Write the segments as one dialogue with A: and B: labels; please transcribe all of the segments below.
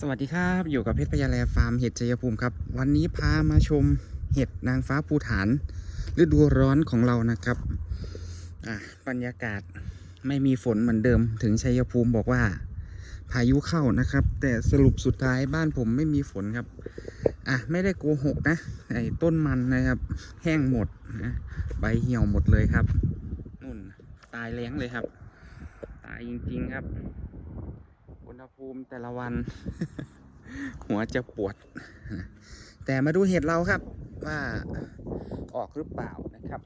A: สวัสดีครับอยู่กับเพชรพยาแลฟาร์มเห็ดชัยภูมิครับ วันนี้พามาชมเห็ดนางฟ้าภูฐานฤดูร้อนของเรานะครับอะบรรยากาศไม่มีฝนเหมือนเดิมถึงชัยภูมิบอกว่า พายุเข้านะครับ แต่สรุปสุดท้ายบ้านผมไม่มีฝนครับอะไม่ได้โกหกนะไอ้ต้นมันนะครับ แห้งหมดนะใบเหี่ยวหมดเลยครับนุ่นตายแล้งเลยครับ ตายจริงๆครับ ภูมิแต่ละวัน หัวจะปวด แต่มาดูเห็ดเราครับ ว่าออกหรือเปล่านะครับ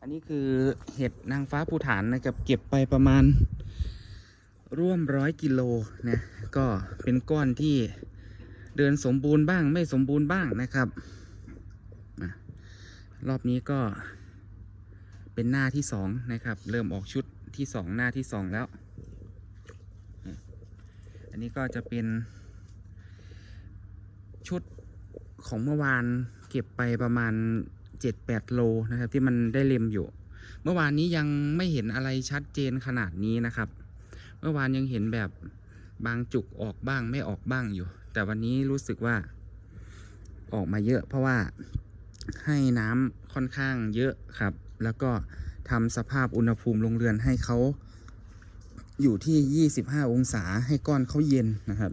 A: อันนี้คือเห็ดนางฟ้าภูฐานนะครับ เก็บไปประมาณ ร่วมร้อยกิโลนะก็เป็นก้อนที่เดินสมบูรณ์บ้างไม่สมบูรณ์บ้างนะครับรอบนี้ก็เป็นหน้าที่สองนะครับ เริ่มออกชุดที่สองหน้าที่สองแล้ว นนี้ก็จะเป็น ชุดของเมื่อวานเก็บไปประมาณ 7-8 โลนะครับ ที่มันได้เล็มอยู่ เมื่อวานนี้ยังไม่เห็นอะไรชัดเจนขนาดนี้นะครับ เมื่อวานยังเห็นแบบบางจุกออกบ้างไม่ออกบ้างอยู่ แต่วันนี้รู้สึกว่าออกมาเยอะเพราะว่าให้น้ำค่อนข้างเยอะครับ แล้วก็ทำสภาพอุณหภูมิโรงเรือนให้เขา อยู่ที่ 25 องศาให้ก้อนเขาเย็นนะครับ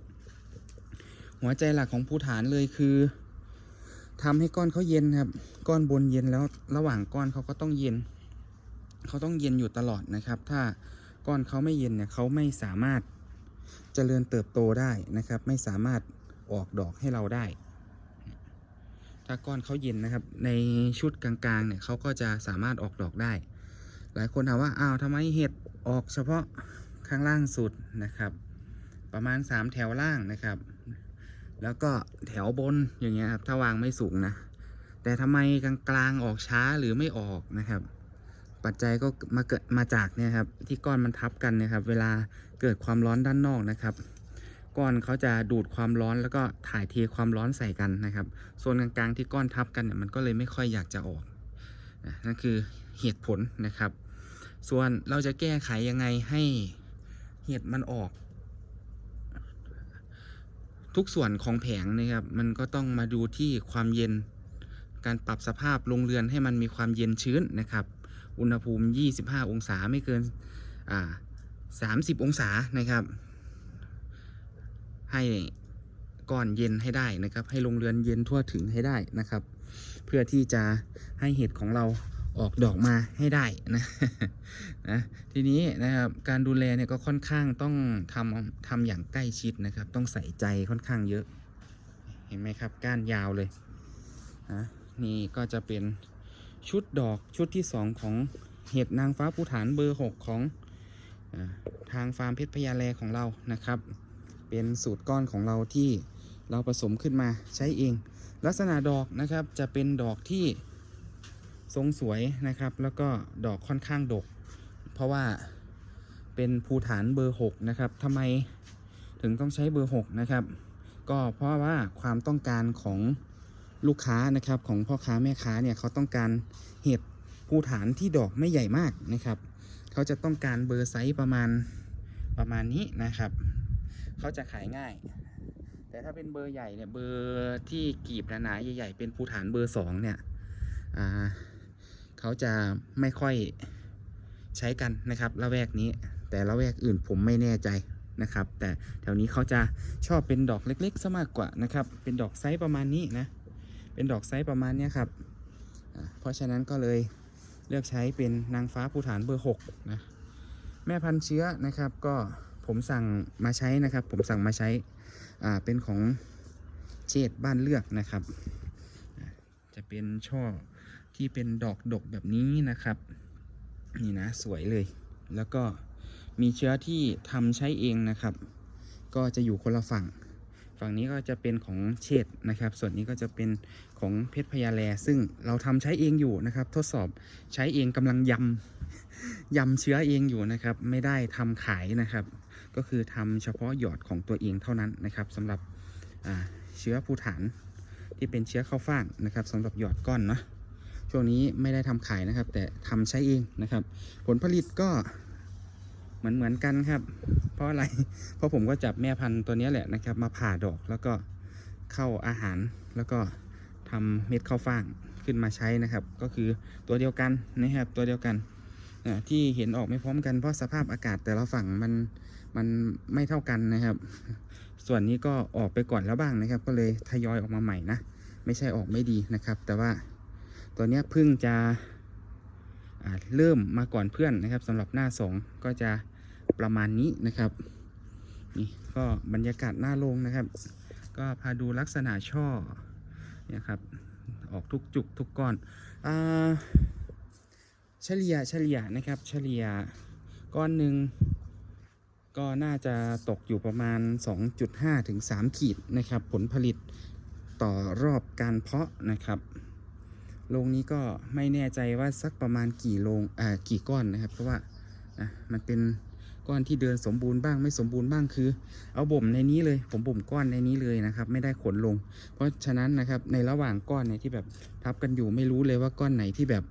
A: หัวใจหลักของภูฐานเลยคือทำให้ก้อนเขาเย็นครับ ก้อนบนเย็นแล้วระหว่างก้อนเขาก็ต้องเย็น เขาต้องเย็นอยู่ตลอดนะครับ ถ้าก้อนเขาไม่เย็นเนี่ยเขาไม่สามารถเจริญเติบโตได้นะครับ ไม่สามารถออกดอกให้เราได้ ถ้าก้อนเขาเย็นนะครับ ในชุดกลางๆเนี่ยเขาก็จะสามารถออกดอกได้ หลายคนถามว่าอ้าวทำไมเห็ดออกเฉพาะ ข้างล่างสุดนะครับ ประมาณ 3 แถวล่างนะครับ แล้วก็แถวบนอย่างเงี้ยครับถ้าวางไม่สูงนะ แต่ทำไมกลางกลางๆออกช้าหรือไม่ออกนะครับ ปัจจัยก็มาเกิดมาจากเนี่ยครับที่ก้อนมันทับกันนะครับ เวลาเกิดความร้อนด้านนอกนะครับก้อนเขาจะดูดความร้อนแล้วก็ถ่ายเทความร้อนใส่กันนะครับส่วนกลางๆที่ก้อนทับกันเนี่ยมันก็เลยไม่ค่อยอยากจะออกนะนั่นคือเหตุผลนะครับ ส่วนเราจะแก้ไขยังไงให้ เห็ดมันออก ทุกส่วนของแผงนะครับ มันก็ต้องมาดูที่ความเย็น การปรับสภาพโรงเรือนให้มันมีความเย็นชื้นนะครับ อุณหภูมิ 25 องศาไม่เกินอ่า30 องศานะครับ ให้ก้อนเย็นให้ได้นะครับ ให้โรงเรือนเย็นทั่วถึงให้ได้นะครับ เพื่อที่จะให้เห็ดของเรา ออกดอกมาให้ได้นะนะทีนี้นะครับการดูแลเนี่ยก็ค่อนข้างต้องทำทำอย่างใกล้ชิดนะครับ ต้องใส่ใจค่อนข้างเยอะ เห็นไหมครับก้านยาวเลยนะนี่ก็จะเป็นชุดดอกชุดที่ 2 ของเห็ดนางฟ้าภูฐานเบอร์ 6 ของอทางฟาร์มเพชรพญาแลของเรานะครับ เป็นสูตรก้อนของเราที่เราผสมขึ้นมาใช้เอง ลักษณะดอกนะครับจะเป็นดอกที่ ทรงสวยนะครับ แล้วก็ดอกค่อนข้างดก เพราะว่าเป็นภูฐานเบอร์ 6 นะครับทำไมถึงต้องใช้เบอร์ 6 นะครับ ก็เพราะว่าความต้องการของลูกค้านะครับของพ่อค้าแม่ค้าเนี่ยเขาต้องการเห็ดภูฐานที่ดอกไม่ใหญ่มากนะครับเขาจะต้องการเบอร์ไซส์ประมาณประมาณนี้นะครับเขาจะขายง่าย แต่ถ้าเป็นเบอร์ใหญ่เนี่ยเบอร์ที่กีบหนาๆใหญ่ ๆ เป็นภูฐานเบอร์สองเนี่ยอ่า เขาจะไม่ค่อยใช้กันนะครับละแวกนี้ แต่ละแวกอื่นผมไม่แน่ใจนะครับ แต่แถวนี้เขาจะชอบเป็นดอกเล็กๆซะมากกว่านะครับ เป็นดอกไซส์ประมาณนี้นะเป็นดอกไซส์ประมาณนี้ครับเพราะฉะนั้นก็เลยเลือกใช้เป็นนางฟ้าภูฐานเบอร์6นะแม่พันธุ์เชื้อนะครับ ก็ผมสั่งมาใช้นะครับ ผมสั่งมาใช้เป็นของเชษฐ์บ้านเลือกนะครับ จะเป็นช่อ ที่เป็นดอกดกแบบนี้นะครับ นี่นะสวยเลย แล้วก็มีเชื้อที่ทำใช้เองนะครับ ก็จะอยู่คนละฝั่ง ฝั่งนี้ก็จะเป็นของเชษฐ์นะครับ ส่วนนี้ก็จะเป็นของเพชรพญาแล ซึ่งเราทำใช้เองอยู่นะครับ ทดสอบใช้เองกำลังยำยำเชื้อเองอยู่นะครับ ไม่ได้ทำขายนะครับ ก็คือทำเฉพาะหยอดของตัวเองเท่านั้นนะครับสำหรับเชื้อภูฐานที่เป็นเชื้อข้าวฟ่างนะครับสำหรับหยอดก้อนเนาะ ช่วงนี้ไม่ได้ทำขายนะครับ แต่ทำใช้เองนะครับ ผลผลิตก็มือนเหมือนกันครับ เพราะอะไร เพราะผมก็จับแม่พันธุ์ตัวนี้แหละนะครับ มาผ่าดอกแล้วก็เข้าอาหารแล้วก็ทำเม็ดข้าวฟ่างขึ้นมาใช้นะครับ ก็คือตัวเดียวกันนะครับตัวเดียวกันที่เห็นออกไม่พร้อมกันเพราะสภาพอากาศแต่ละฝั่งมันมันไม่เท่ากันนะครับ ส่วนนี้ก็ออกไปก่อนแล้วบ้างนะครับ ก็เลยทยอยออกมาใหม่นะ ไม่ใช่ออกไม่ดีนะครับ แต่ว่า ตัวนี้เพิ่งจะเริ่มมาก่อนเพื่อนนะครับสำหรับหน้าสองก็จะประมาณนี้นะครับนี่ก็บรรยากาศหน้าโรงนะครับ ก็พาดูลักษณะช่อเนี่ยครับออกทุกจุกทุกก้อนอาเฉลี่ยเฉลี่ยนะครับ เฉลี่ยก้อนหนึ่งก็น่าจะตกอยู่ประมาณ 2.5 ถึง 3 ขีดนะครับ ผลผลิตต่อรอบการเพาะนะครับ โรงนี้ก็ไม่แน่ใจว่าสักประมาณกี่โรงอ่ากี่ก้อนนะครับ เพราะว่านะมันเป็นก้อนที่เดินสมบูรณ์บ้างไม่สมบูรณ์บ้างคือ เอาบ่มในนี้เลย ผมบ่มก้อนในนี้เลยนะครับ ไม่ได้ขนลง เพราะฉะนั้นนะครับในระหว่างก้อนเนี่ยที่แบบทับกันอยู่ไม่รู้เลยว่าก้อนไหนที่แบบ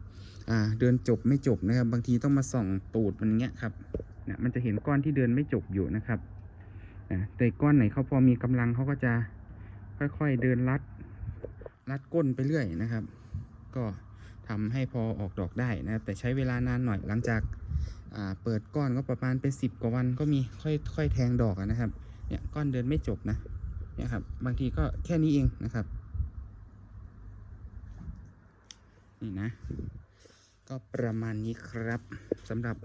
A: อ่าเดินจบไม่จบนะครับ บางทีต้องมาส่องตูดมันเงี้ยครับเนี่ยมันจะเห็นก้อนที่เดินไม่จบอยู่นะครับอ่าแต่ก้อนไหนเขาพอมีกำลังเขาก็จะค่อยๆเดินลัดลัดก้นไปเรื่อยนะครับ ก็ทำให้พอออกดอกได้นะครับแต่ใช้เวลานานหน่อยหลังจากเปิดก้อนก็ประมาณเป็นสิบกว่าวันก็มีค่อยค่อยแทงดอกนะครับเนี่ยก้อนเดินไม่จบนะเนี่ยครับบางทีก็แค่นี้เองนะครับนี่นะ ก็ประมาณนี้ครับสำหรับ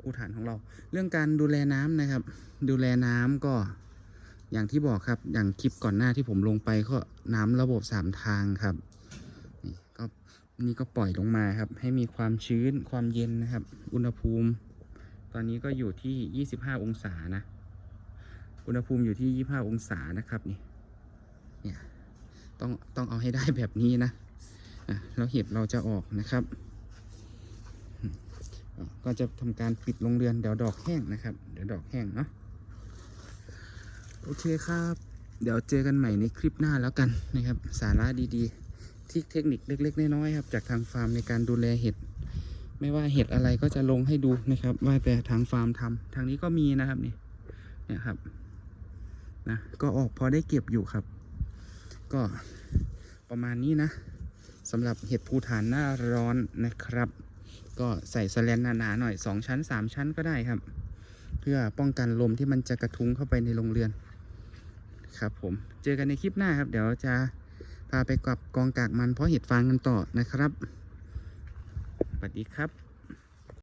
A: ผู้ฐานของเรา เรื่องการดูแลน้ำนะครับ ดูแลน้ำก็อย่างที่บอกครับอย่างคลิปก่อนหน้าที่ผมลงไปก็น้ำระบบสามทางครับ ก็นี่ก็ปล่อยลงมาครับ ให้มีความชื้นความเย็นนะครับ อุณหภูมิ ตอนนี้ก็อยู่ที่ 25 องศานะ อุณหภูมิอยู่ที่ 25 องศานะครับนี่เนี่ยต้องต้องเอาให้ได้แบบนี้นะอะแล้วเห็ดเราจะออกนะครับ ก็จะทำการปิดโรงเรือนเดี๋ยวดอกแห้งนะครับ เดี๋ยวดอกแห้งเนาะโอเคครับ เดี๋ยวเจอกันใหม่ในคลิปหน้าแล้วกันนะครับ สาระดีๆ ที่เทคนิคเล็ก ๆ น้อยๆครับ จากทางฟาร์มในการดูแลเห็ด ไม่ว่าเห็ดอะไรก็จะลงให้ดูนะครับ ว่าแต่ทางฟาร์มทำทางนี้ก็มีนะครับนี่เนี่ยครับนะก็ออกพอได้เก็บอยู่ครับ ก็ประมาณนี้นะสำหรับเห็ดภูฐานหน้าร้อนนะครับ ก็ใส่สแลนหนาๆหน่อย 2 ชั้น 3 ชั้นก็ได้ครับ เพื่อป้องกันลมที่มันจะกระทุ้งเข้าไปในโรงเรือน ครับผมเจอกันในคลิปหน้าครับ เดี๋ยวจะ พาไปกับกองกากมันเพราะเห็ดฟางกันต่อนะครับสวัสดีครับ